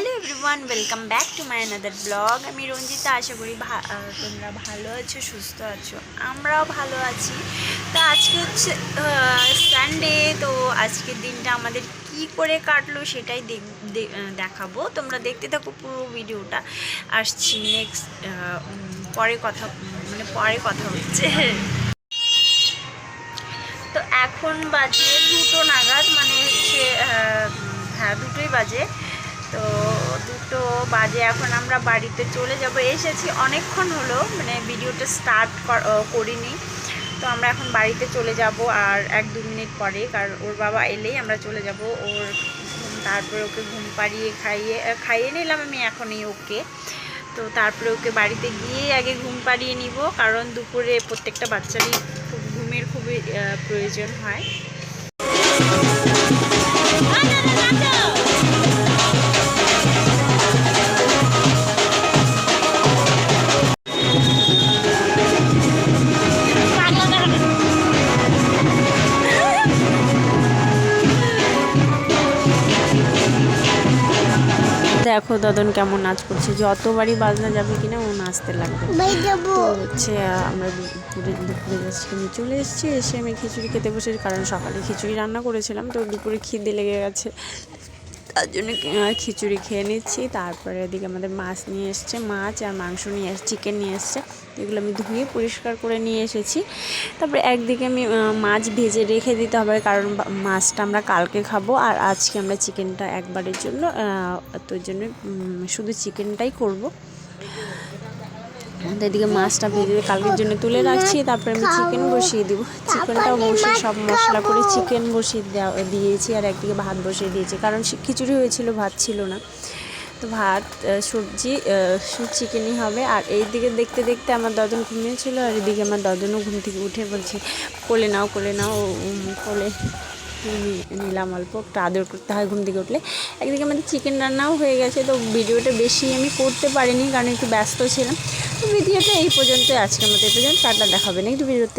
Hello everyone welcome back to my another blog আমি রঞ্জিতা, আশা করি তোমরা ভালো আছো, সুস্থ আছো? আমরাও ভালো আছি। তো আজকে হচ্ছে সানডে তো আজকের দিনটা আমাদের কি করে কাটলো সেটাই দেখাবো। তোমরা দেখতে থাকো পুরো ভিডিওটা। আসছি নেক্সট পরে কথা মানে পরে কথা হচ্ছে। তো এখন বাজে দুটো নাগাদ মানে হচ্ছে হ্যাঁ দুটোই বাজে। তো দুটো বাজে, এখন আমরা বাড়িতে চলে যাব। এসেছি অনেকক্ষণ হলো মানে ভিডিওটা স্টার্ট করিনি। তো আমরা এখন বাড়িতে চলে যাব আর এক দু মিনিট পরে, কারণ ওর বাবা এলেই আমরা চলে যাব। ওর তারপরে ওকে ঘুম পাড়িয়ে খাইয়ে খাইয়ে নিলাম আমি এখনই ওকে। তো তারপরে ওকে বাড়িতে গিয়ে আগে ঘুম পাড়িয়ে নিব, কারণ দুপুরে প্রত্যেকটা বাচ্চারই খুব ঘুমের খুবই প্রয়োজন হয়। দেখো দাদন কেমন নাচ করছে যতবারই বাজনা যাবে কিনা ও নাচতে লাগবে। তো হচ্ছে আমরা দুপুরে দুপুরে আমি চলে এসেছি এসে আমি খিচুড়ি খেতে বসেছি কারণ সকালে খিচুড়ি রান্না করেছিলাম তো দুপুরে খিদে লেগে গেছে। তার জন্য খিচুড়ি খেয়ে নিচ্ছি। তারপরে এদিকে আমাদের মাছ নিয়ে এসছে, মাছ আর মাংস নিয়ে এসছে চিকেন নিয়ে এসছে। এগুলো আমি ধুয়ে পরিষ্কার করে নিয়ে এসেছি। তারপরে একদিকে আমি মাছ ভেজে রেখে দিতে হবে, কারণ মাছটা আমরা কালকে খাব। আর আজকে আমরা চিকেনটা একবারের জন্য তোর জন্য শুধু চিকেনটাই করব। এদিকে মাছটা ভেজে কালকের জন্য তুলে রাখছি, তারপরে আমি চিকেন বসিয়ে দিব। চিকেনটাও বসে সব মশলা করে চিকেন বসিয়ে দিয়েছি আর একদিকে ভাত বসিয়ে দিয়েছি, কারণ খিচুড়ি হয়েছিল, ভাত ছিল না। তো ভাত সবজি চিকেনই হবে। আর এই দিকে দেখতে দেখতে আমার দদন ঘুমিয়েছিল আর এদিকে আমার দদনও ঘুম থেকে উঠে বলছি, কোলে নাও কোলে নাও কোলে নিলাম অল্প, একটু আদর করতে হয় ঘুম থেকে উঠলে। একদিকে আমাদের চিকেন রান্নাও হয়ে গেছে, তো ভিডিওটা বেশি আমি করতে পারিনি, কারণ একটু ব্যস্ত ছিলাম। ভিডিওটা এই পর্যন্ত আজকের মতো এই পর্যন্ত। টাটা দেখাবে না একটু ভিডিওতে